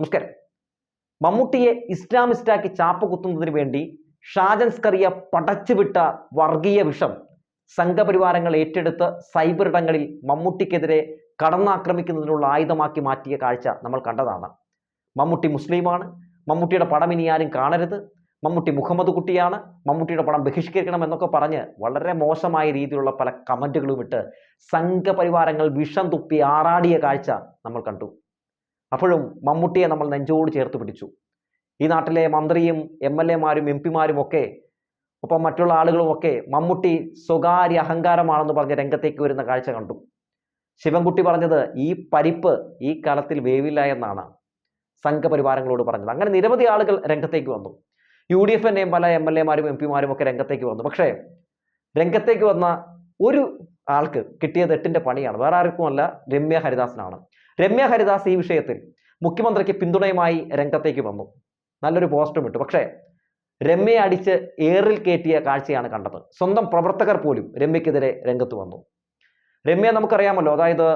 നമസ്കാരം. മമ്മൂട്ടിയെ ഇസ്ലാമിസ്റ്റാക്കി ചാപ്പ് കുത്തുന്നതിന് വേണ്ടി ഷാജൻ സ്കറിയ പടച്ചുവിട്ട വർഗീയ വിഷം സംഘപരിവാരങ്ങൾ ഏറ്റെടുത്ത് സൈബർ ഇടങ്ങളിൽ മമ്മൂട്ടിക്കെതിരെ കടന്നാക്രമിക്കുന്നതിനുള്ള ആയുധമാക്കി മാറ്റിയ കാഴ്ച നമ്മൾ കണ്ടതാണ്. മമ്മൂട്ടി മുസ്ലിമാണ്. മമ്മൂട്ടിയുടെ പടം ഇനി ആരും കാണരുത്. മമ്മൂട്ടി മുഹമ്മദ് കുട്ടിയാണ്. മമ്മൂട്ടിയുടെ പടം ബഹിഷ്കരിക്കണം എന്നൊക്കെ പറഞ്ഞ് വളരെ മോശമായ രീതിയിലുള്ള പല കമന്റുകളും ഇട്ട് സംഘപരിവാരങ്ങൾ വിഷം തുപ്പി ആറാടിയ കാഴ്ച നമ്മൾ കണ്ടു. അപ്പോഴും മമ്മൂട്ടിയെ നമ്മൾ നെഞ്ചോട് ചേർത്ത് പിടിച്ചു. ഈ നാട്ടിലെ മന്ത്രിയും എം എൽ എമാരും എം പിമാരും ഒക്കെ ഒപ്പം മറ്റുള്ള ആളുകളുമൊക്കെ മമ്മൂട്ടി സ്വകാര്യ അഹങ്കാരമാണെന്ന് പറഞ്ഞ് രംഗത്തേക്ക് വരുന്ന കാഴ്ച കണ്ടു. ശിവൻകുട്ടി പറഞ്ഞത് ഈ പരിപ്പ് ഈ കാലത്തിൽ വേവില്ല എന്നാണ് സംഘപരിവാരങ്ങളോട് പറഞ്ഞത്. അങ്ങനെ നിരവധി ആളുകൾ രംഗത്തേക്ക് വന്നു. യു ഡി എഫിന്റെയും പല എം എൽ എമാരും എം പിമാരും ഒക്കെ രംഗത്തേക്ക് വന്നു. പക്ഷേ രംഗത്തേക്ക് വന്ന ഒരു ആൾക്ക് കിട്ടിയത് എട്ടിന്റെ പണിയാണ്. വേറെ ആർക്കുമല്ല രമ്യ ഹരിദാസിനാണ്. രമ്യ ഹരിദാസ് ഈ വിഷയത്തിൽ മുഖ്യമന്ത്രിക്ക് പിന്തുണയുമായി രംഗത്തേക്ക് വന്നു. നല്ലൊരു പോസ്റ്റും ഇട്ടു. പക്ഷേ രമ്യയെ അടിച്ച് ഏറിൽ കയറ്റിയ കാഴ്ചയാണ് കണ്ടത്. സ്വന്തം പ്രവർത്തകർ പോലും രമ്യക്കെതിരെ രംഗത്ത് വന്നു. രമ്യ നമുക്കറിയാമല്ലോ അതായത്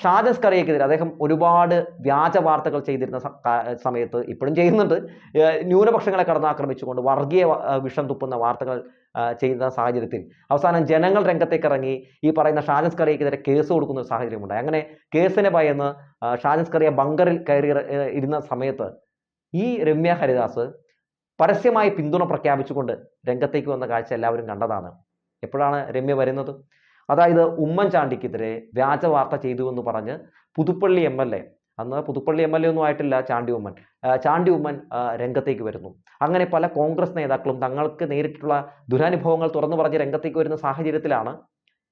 ഷാജസ് കറിയക്കെതിരെ അദ്ദേഹം ഒരുപാട് വ്യാജ വാർത്തകൾ ചെയ്തിരുന്ന സമയത്ത് ഇപ്പോഴും ചെയ്യുന്നുണ്ട്. ന്യൂനപക്ഷങ്ങളെ കടന്നാക്രമിച്ചുകൊണ്ട് വർഗീയ വിഷം തുപ്പുന്ന വാർത്തകൾ ചെയ്യുന്ന സാഹചര്യത്തിൽ അവസാനം ജനങ്ങൾ രംഗത്തേക്ക് ഇറങ്ങി ഈ പറയുന്ന ഷാജസ് കറിയക്കെതിരെ കേസ് കൊടുക്കുന്ന ഒരു സാഹചര്യമുണ്ടായി. അങ്ങനെ കേസിനെ ഭയന്ന് ഷാജസ് കറിയ ബങ്കറിൽ കയറി ഇരുന്ന സമയത്ത് ഈ രമ്യ ഹരിദാസ് പരസ്യമായി പിന്തുണ പ്രഖ്യാപിച്ചുകൊണ്ട് രംഗത്തേക്ക് വന്ന കാഴ്ച എല്ലാവരും കണ്ടതാണ്. എപ്പോഴാണ് രമ്യ വരുന്നത്? അതായത് ഉമ്മൻചാണ്ടിക്കെതിരെ വ്യാജ വാർത്ത ചെയ്തു എന്ന് പറഞ്ഞ് പുതുപ്പള്ളി എം എൽ എ അന്ന് പുതുപ്പള്ളി എം എൽ എ ഒന്നും ആയിട്ടില്ല ചാണ്ടി ഉമ്മൻ. ചാണ്ടി ഉമ്മൻ രംഗത്തേക്ക് വരുന്നു. അങ്ങനെ പല കോൺഗ്രസ് നേതാക്കളും തങ്ങൾക്ക് നേരിട്ടുള്ള ദുരനുഭവങ്ങൾ തുറന്നു പറഞ്ഞ് രംഗത്തേക്ക് വരുന്ന സാഹചര്യത്തിലാണ്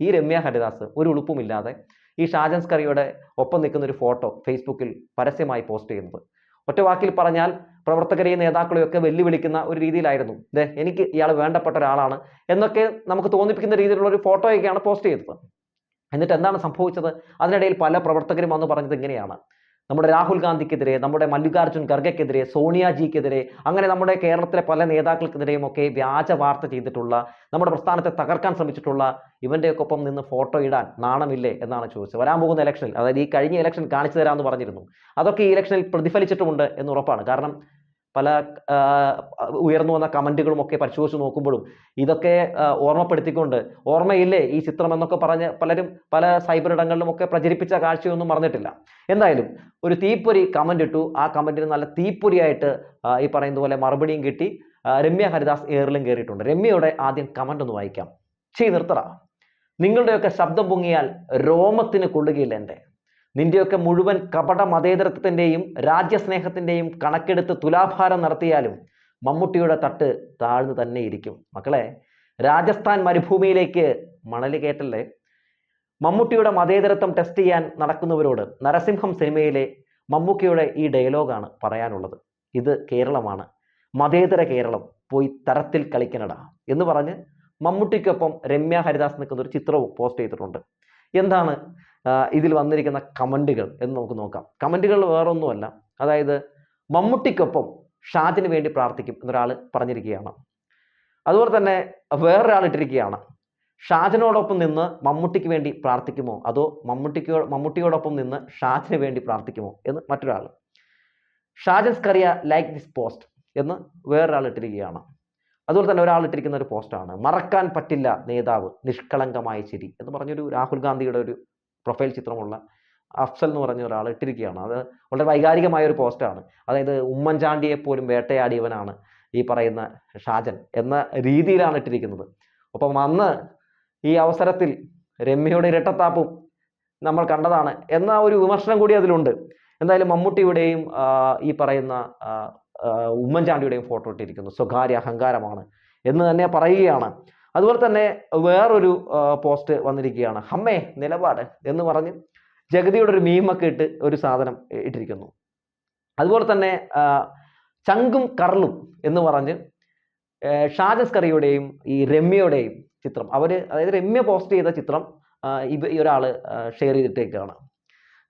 ഈ രമ്യ ഹരിദാസ്. ഒരു ഉളുപ്പുമില്ലാതെ ഈ ഷാജൻസ് സ്കറിയുടെ ഒപ്പം നിൽക്കുന്ന ഒരു ഫോട്ടോ ഫേസ്ബുക്കിൽ പരസ്യമായി പോസ്റ്റ് ചെയ്യുന്നത്. ഒറ്റവാക്കിൽ പറഞ്ഞാൽ പ്രവർത്തകരെയും നേതാക്കളെയും ഒക്കെ വെല്ലുവിളിക്കുന്ന ഒരു രീതിയിലായിരുന്നു. ദേ എനിക്ക് ഇയാൾ വേണ്ടപ്പെട്ട ഒരാളാണ് എന്നൊക്കെ നമുക്ക് തോന്നിപ്പിക്കുന്ന രീതിയിലുള്ള ഒരു ഫോട്ടോയൊക്കെയാണ് പോസ്റ്റ് ചെയ്തത്. എന്നിട്ട് എന്താണ് സംഭവിച്ചത്? അതിനിടയിൽ പല പ്രവർത്തകരും വന്ന് പറഞ്ഞത് ഇങ്ങനെയാണ്. നമ്മുടെ രാഹുൽ ഗാന്ധിക്കെതിരെ നമ്മുടെ മല്ലികാർജുൻ ഖർഗെക്കെതിരെ സോണിയാജിക്കെതിരെ അങ്ങനെ നമ്മുടെ കേരളത്തിലെ പല നേതാക്കൾക്കെതിരെയും ഒക്കെ വ്യാജ വാർത്ത ചെയ്തിട്ടുള്ള നമ്മുടെ പ്രസ്ഥാനത്തെ തകർക്കാൻ ശ്രമിച്ചിട്ടുള്ള ഇവന്റെയൊക്കെ ഒപ്പം നിന്ന് ഫോട്ടോ ഇടാൻ നാണമില്ലേ എന്നാണ് ചോദിച്ചത്. വരാൻ പോകുന്ന ഇലക്ഷനിൽ അതായത് ഈ കഴിഞ്ഞ ഇലക്ഷൻ കാണിച്ചു തരാമെന്ന് പറഞ്ഞിരുന്നു. അതൊക്കെ ഈ ഇലക്ഷനിൽ പ്രതിഫലിച്ചിട്ടുമുണ്ട് എന്ന് ഉറപ്പാണ്. കാരണം പല ഉയർന്നു വന്ന കമന്റുകളും ഒക്കെ പരിശോധിച്ച് നോക്കുമ്പോഴും ഇതൊക്കെ ഓർമ്മപ്പെടുത്തിക്കൊണ്ട് ഓർമ്മയില്ലേ ഈ ചിത്രം എന്നൊക്കെ പറഞ്ഞ് പലരും പല സൈബർ ഇടങ്ങളിലും ഒക്കെ പ്രചരിപ്പിച്ച കാഴ്ചയൊന്നും മറന്നിട്ടില്ല. എന്തായാലും ഒരു തീപ്പൊരി കമന്റ് ഇട്ടു. ആ കമന്റിന് നല്ല തീപ്പൊരിയായിട്ട് ഈ പറയുന്ന പോലെ മറുപടിയും കിട്ടി. രമ്യ ഹരിദാസ് ഏറിലും കയറിയിട്ടുണ്ട് രമ്യയുടെ ആദ്യം കമന്റ് ഒന്ന് വായിക്കാം. ചെയ് നിർത്തറ നിങ്ങളുടെയൊക്കെ ശബ്ദം പൊങ്ങിയാൽ രോമത്തിന് കൊള്ളുകയില്ല എന്റെ നിന്റെയൊക്കെ മുഴുവൻ കപട മതേതരത്വത്തിന്റെയും രാജ്യസ്നേഹത്തിന്റെയും കണക്കെടുത്ത് തുലാഭാരം നടത്തിയാലും മമ്മൂട്ടിയുടെ തട്ട് താഴ്ന്നു തന്നെ ഇരിക്കും. മക്കളെ രാജസ്ഥാൻ മരുഭൂമിയിലേക്ക് മണൽ കയറ്റല്ലേ മമ്മൂട്ടിയുടെ മതേതരത്വം ടെസ്റ്റ് ചെയ്യാൻ നടക്കുന്നവരോട് നരസിംഹം സിനിമയിലെ മമ്മൂക്കിയുടെ ഈ ഡയലോഗാണ് പറയാനുള്ളത്. ഇത് കേരളമാണ്. മതേതര കേരളം പോയി തരത്തിൽ കളിക്കണടാ എന്ന് പറഞ്ഞ് മമ്മൂട്ടിക്കൊപ്പം രമ്യ ഹരിദാസ് നിൽക്കുന്ന ഒരു ചിത്രവും പോസ്റ്റ് ചെയ്തിട്ടുണ്ട്. എന്താണ് ഇതിൽ വന്നിരിക്കുന്ന കമന്റുകൾ എന്ന് നമുക്ക് നോക്കാം. കമന്റുകൾ വേറൊന്നുമല്ല. അതായത് മമ്മൂട്ടിക്കൊപ്പം ഷാജിന് വേണ്ടി പ്രാർത്ഥിക്കും എന്നൊരാൾ പറഞ്ഞിരിക്കുകയാണ്. അതുപോലെ തന്നെ വേറൊരാൾ ഇട്ടിരിക്കുകയാണ്. ഷാജിനോടൊപ്പം നിന്ന് മമ്മൂട്ടിക്ക് വേണ്ടി പ്രാർത്ഥിക്കുമോ? അതോ മമ്മൂട്ടിക്കോ മമ്മൂട്ടിയോടൊപ്പം നിന്ന് ഷാജിന് വേണ്ടി പ്രാർത്ഥിക്കുമോ എന്ന് മറ്റൊരാൾ Shajan Scaria like this post എന്ന് വേറൊരാൾ ഇട്ടിരിക്കുകയാണ്. അതുപോലെ തന്നെ ഒരാൾ ഇട്ടിരിക്കുന്ന ഒരു പോസ്റ്റാണ്. മറക്കാൻ പറ്റില്ല നേതാവ് നിഷ്കളങ്കമായ ചിരി എന്ന് പറഞ്ഞൊരു രാഹുൽ ഗാന്ധിയുടെ ഒരു പ്രൊഫൈൽ ചിത്രമുള്ള അഫ്സൽ എന്ന് പറഞ്ഞ ഒരാൾ ഇട്ടിരിക്കുകയാണ്. അത് വളരെ വൈകാരികമായ ഒരു പോസ്റ്റാണ് അതായത് ഉമ്മൻചാണ്ടിയെ പോലും വേട്ടയാടിയവനാണ് ഈ പറയുന്ന ഷാജൻ എന്ന രീതിയിലാണ് ഇട്ടിരിക്കുന്നത്. അപ്പം അന്ന് ഈ അവസരത്തിൽ രമ്യയുടെ ഇരട്ടത്താപ്പും നമ്മൾ കണ്ടതാണ് എന്ന ഒരു വിമർശനം കൂടി അതിലുണ്ട്. എന്തായാലും മമ്മൂട്ടിയുടെയും ഈ പറയുന്ന ഉമ്മൻചാണ്ടിയുടെയും ഫോട്ടോ ഇട്ടിരിക്കുന്നു. സ്വകാര്യ അഹങ്കാരമാണ് എന്ന് തന്നെ പറയുകയാണ്. അതുപോലെ തന്നെ വേറൊരു പോസ്റ്റ് വന്നിരിക്കുകയാണ്. ഹമ്മേ നിലപാട് എന്ന് പറഞ്ഞ് ജഗതിയുടെ ഒരു മീമൊക്കെ ഇട്ട് ഒരു സാധനം ഇട്ടിരിക്കുന്നു. അതുപോലെ തന്നെ ചങ്കും കറളും എന്ന് പറഞ്ഞ് ഷാജസ് കറിയുടെയും ഈ രമ്യയുടെയും ചിത്രം. അവർ അതായത് രമ്യ പോസ്റ്റ് ചെയ്ത ചിത്രം ഇവ ഈ ഒരാൾ ഷെയർ ചെയ്തിട്ടേക്കാണ്.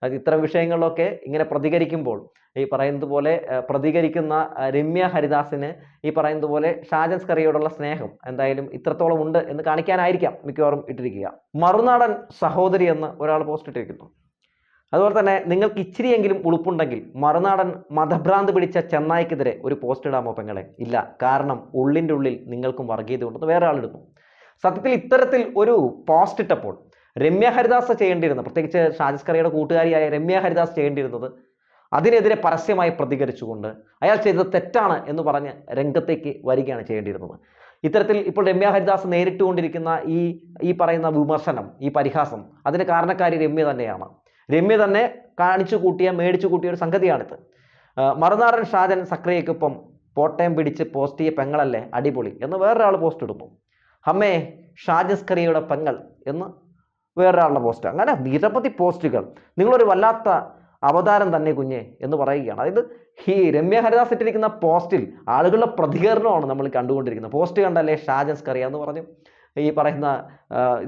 അത് ഇത്തരം വിഷയങ്ങളിലൊക്കെ ഇങ്ങനെ പ്രതികരിക്കുമ്പോൾ ഈ പറയുന്നത് പോലെ പ്രതികരിക്കുന്ന രമ്യ ഹരിദാസിന് ഈ പറയുന്നത് പോലെ ഷാജൻ സ്കറിയോടുള്ള സ്നേഹം എന്തായാലും ഇത്രത്തോളം ഉണ്ട് എന്ന് കാണിക്കാനായിരിക്കാം മിക്കവാറും ഇട്ടിരിക്കുക. മറുനാടൻ സഹോദരി എന്ന് ഒരാൾ പോസ്റ്റ് ഇട്ടിരിക്കുന്നു. അതുപോലെ തന്നെ നിങ്ങൾക്ക് ഇച്ചിരിയെങ്കിലും ഉളുപ്പുണ്ടെങ്കിൽ മറുനാടൻ മതഭ്രാന്ത് പിടിച്ച ചെന്നായിക്കെതിരെ ഒരു പോസ്റ്റ് ഇടാമോ പെങ്ങളെ? ഇല്ല. കാരണം ഉള്ളിന്റെ ഉള്ളിൽ നിങ്ങൾക്കും വർഗീയത ഉണ്ടെന്ന് വേറെ ആളിടുന്നു സത്യത്തിൽ ഇത്തരത്തിൽ ഒരു പോസ്റ്റ് ഇട്ടപ്പോൾ രമ്യ ഹരിദാസ് ചെയ്യേണ്ടിയിരുന്നത് പ്രത്യേകിച്ച് ഷാജിസ് കറിയുടെ കൂട്ടുകാരിയായ രമ്യ ഹരിദാസ് ചെയ്യേണ്ടിയിരുന്നത്. അതിനെതിരെ പരസ്യമായി പ്രതികരിച്ചുകൊണ്ട് അയാൾ ചെയ്തത് തെറ്റാണ് എന്ന് പറഞ്ഞ് രംഗത്തേക്ക് വരികയാണ് ചെയ്യേണ്ടിയിരുന്നത്. ഇത്തരത്തിൽ ഇപ്പോൾ രമ്യ ഹരിദാസ് നേരിട്ടുകൊണ്ടിരിക്കുന്ന ഈ ഈ പറയുന്ന വിമർശനം ഈ പരിഹാസം അതിന് കാരണക്കാരി രമ്യ തന്നെയാണ്. രമ്യ തന്നെ കാണിച്ചു കൂട്ടിയ മേടിച്ചു കൂട്ടിയ ഒരു സംഗതിയാണിത്. മറുനാടൻ ഷാജൻ സക്രിയക്കൊപ്പം പോട്ടയം പിടിച്ച് പോസ്റ്റ് ചെയ്യ പെങ്ങളല്ലേ? അടിപൊളി. എന്ന് വേറൊരാൾ പോസ്റ്റ് ഇടുന്നു. ഹമ്മേ ഷാജസ്കറിയുടെ പെങ്ങൾ എന്ന് വേറൊരാളുടെ പോസ്റ്റ് അങ്ങനെ നിരവധി പോസ്റ്റുകൾ നിങ്ങളൊരു വല്ലാത്ത അവതാരം തന്നെ കുഞ്ഞെ എന്ന് പറയുകയാണ്. അതായത് ഈ രമ്യ ഹരിദാസ് ഇട്ടിരിക്കുന്ന പോസ്റ്റിൽ ആളുകളുടെ പ്രതികരണമാണ് നമ്മൾ കണ്ടുകൊണ്ടിരിക്കുന്നത്. പോസ്റ്റ് കണ്ടല്ലേ ഷാജൻസ് കറിയ എന്ന് പറഞ്ഞു ഈ പറയുന്ന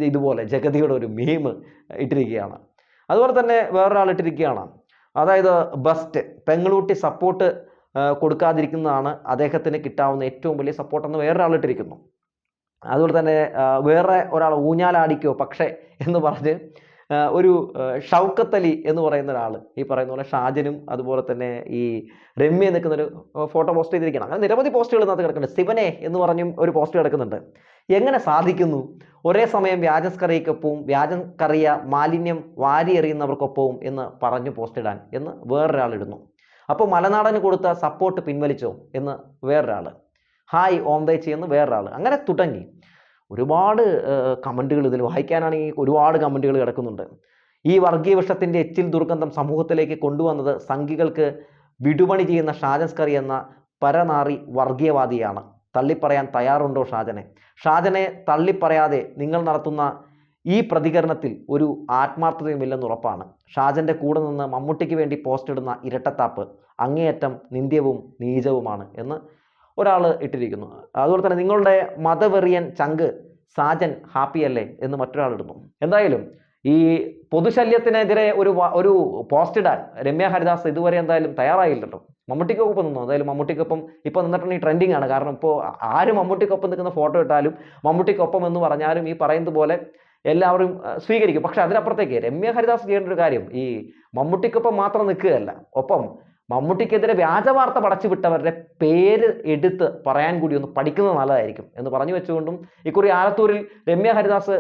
ഇതുപോലെ ജഗതിയുടെ ഒരു മീം ഇട്ടിരിക്കുകയാണ്. അതുപോലെ തന്നെ വേറൊരാൾ ഇട്ടിരിക്കുകയാണ്. അതായത് ബസ്റ്റ് പെങ്ങളൂട്ടി സപ്പോർട്ട് കൊടുക്കാതിരിക്കുന്നതാണ് അദ്ദേഹത്തിന് കിട്ടാവുന്ന ഏറ്റവും വലിയ സപ്പോർട്ട് എന്ന് വേറൊരാൾ ഇട്ടിരിക്കുന്നു. അതുപോലെ തന്നെ വേറെ ഒരാൾ ഊഞ്ഞാലാടിക്കോ പക്ഷേ എന്ന് പറഞ്ഞ് ഒരു ഷൗക്കത്തലി എന്ന് പറയുന്ന ഒരാൾ ഈ പറയുന്ന പോലെ ഷാജനും അതുപോലെ തന്നെ ഈ രമ്യ നിൽക്കുന്ന ഒരു ഫോട്ടോ പോസ്റ്റ് ചെയ്തിരിക്കണം അങ്ങനെ നിരവധി പോസ്റ്റുകൾ ഇതിനകത്ത് കിടക്കുന്നുണ്ട്. ശിവനെ എന്ന് പറഞ്ഞും ഒരു പോസ്റ്റ് കിടക്കുന്നുണ്ട്. എങ്ങനെ സാധിക്കുന്നു? ഒരേ സമയം വ്യാജസ്കറിയക്കൊപ്പവും വ്യാജസ്കറിയ മാലിന്യം വാരി എറിയുന്നവർക്കൊപ്പവും എന്ന് പറഞ്ഞു പോസ്റ്റ് ഇടാൻ എന്ന് വേറൊരാൾ ഇടുന്നു. അപ്പോൾ മലനാടന് കൊടുത്ത സപ്പോർട്ട് പിൻവലിച്ചോ എന്ന് വേറൊരാൾ. ഹായ് ഓം ദൈ ചെയ്യുന്ന വേറൊരാൾ അങ്ങനെ തുടങ്ങി. ഒരുപാട് കമന്റുകൾ ഇതിൽ വായിക്കാനാണെങ്കിൽ ഒരുപാട് കമന്റുകൾ കിടക്കുന്നുണ്ട്. ഈ വർഗീയ വിഷത്തിന്റെ എച്ചിൽ ദുർഗന്ധം സമൂഹത്തിലേക്ക് കൊണ്ടുവന്നത് സംഘികൾക്ക് വിടുപണി ചെയ്യുന്ന ഷാജൻസ്കറി എന്ന പരനാറി വർഗീയവാദിയാണ്. തള്ളിപ്പറയാൻ തയ്യാറുണ്ടോ ഷാജനെ? ഷാജനെ തള്ളിപ്പറയാതെ നിങ്ങൾ നടത്തുന്ന ഈ പ്രതികരണത്തിൽ ഒരു ആത്മാർത്ഥതയുമില്ലെന്ന് ഉറപ്പാണ്. ഷാജന്റെ കൂടെ നിന്ന് മമ്മൂട്ടിക്ക് വേണ്ടി പോസ്റ്റ് ഇടുന്ന ഇരട്ടത്താപ്പ് അങ്ങേയറ്റം നിന്ദ്യവും നീചവുമാണ് എന്ന് ഒരാൾ ഇട്ടിരിക്കുന്നു. അതുപോലെ തന്നെ നിങ്ങളുടെ മതവെറിയൻ ചങ്ക് സാജൻ ഹാപ്പി അല്ലേ എന്ന് മറ്റൊരാൾ ഇടുന്നു. എന്തായാലും ഈ പൊതുശല്യത്തിനെതിരെ ഒരു ഒരു പോസ്റ്റ് ഇടാൻ രമ്യ ഹരിദാസ് ഇതുവരെ എന്തായാലും തയ്യാറായില്ലല്ലോ. മമ്മൂട്ടിക്കൊപ്പം നിന്നു. എന്തായാലും മമ്മൂട്ടിക്കൊപ്പം ഇപ്പോൾ നിന്നിട്ടുണ്ടെങ്കിൽ ട്രെൻഡിങ് ആണ്. കാരണം ഇപ്പോൾ ആര് മമ്മൂട്ടിക്കൊപ്പം നിൽക്കുന്ന ഫോട്ടോ ഇട്ടാലും മമ്മൂട്ടിക്കൊപ്പം എന്ന് പറഞ്ഞാലും ഈ പറയുന്നത് പോലെ എല്ലാവരും സ്വീകരിക്കും. പക്ഷെ അതിനപ്പുറത്തേക്ക് രമ്യ ഹരിദാസ് ചെയ്യേണ്ട ഒരു കാര്യം ഈ മമ്മൂട്ടിക്കൊപ്പം മാത്രം നിൽക്കുകയല്ല. ഒപ്പം മമ്മൂട്ടിക്കെതിരെ വ്യാജവാർത്ത പടച്ചു വിട്ടവരുടെ പേര് എടുത്ത് പറയാൻ കൂടി ഒന്ന് പഠിക്കുന്നത് നല്ലതായിരിക്കും എന്ന് പറഞ്ഞു വെച്ചുകൊണ്ടും ഇക്കുറി ആലത്തൂരിൽ രമ്യ ഹരിദാസ്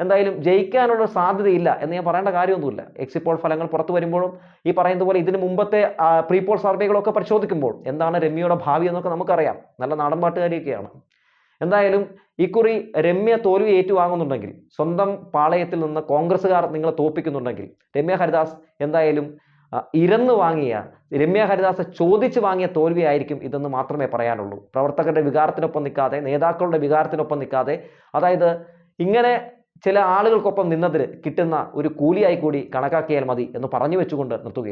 എന്തായാലും ജയിക്കാനുള്ള സാധ്യതയില്ല എന്ന് ഞാൻ പറയേണ്ട കാര്യമൊന്നുമില്ല. എക്സിറ്റ് പോൾ ഫലങ്ങൾ പുറത്തു വരുമ്പോഴും ഈ പറയുന്ന പോലെ ഇതിന് മുമ്പത്തെ പ്രീ പോൾ സർവേകളൊക്കെ പരിശോധിക്കുമ്പോൾ എന്താണ് രമ്യയുടെ ഭാവി എന്നൊക്കെ നമുക്കറിയാം. നല്ല നാടൻ പാട്ടുകാരിയൊക്കെയാണ്. എന്തായാലും ഇക്കുറി രമ്യ തോൽവി ഏറ്റുവാങ്ങുന്നുണ്ടെങ്കിൽ സ്വന്തം പാളയത്തിൽ നിന്ന് കോൺഗ്രസ്സുകാർ നിങ്ങളെ തോപ്പിക്കുന്നുണ്ടെങ്കിൽ രമ്യ ഹരിദാസ് എന്തായാലും ഇരന്ന് വാങ്ങിയ രമ്യ ഹരിദാസ് ചോദിച്ചു വാങ്ങിയ തോൽവിയായിരിക്കും ഇതെന്ന് മാത്രമേ പറയാനുള്ളൂ. പ്രവർത്തകരുടെ വികാരത്തിനൊപ്പം നിൽക്കാതെ നേതാക്കളുടെ വികാരത്തിനൊപ്പം നിൽക്കാതെ അതായത് ഇങ്ങനെ ചില ആളുകൾക്കൊപ്പം നിന്നതിന് കിട്ടുന്ന ഒരു കൂലിയായി കൂടി കണക്കാക്കിയാൽ മതി എന്ന് പറഞ്ഞു വെച്ചുകൊണ്ട് നിർത്തുകയാണ്.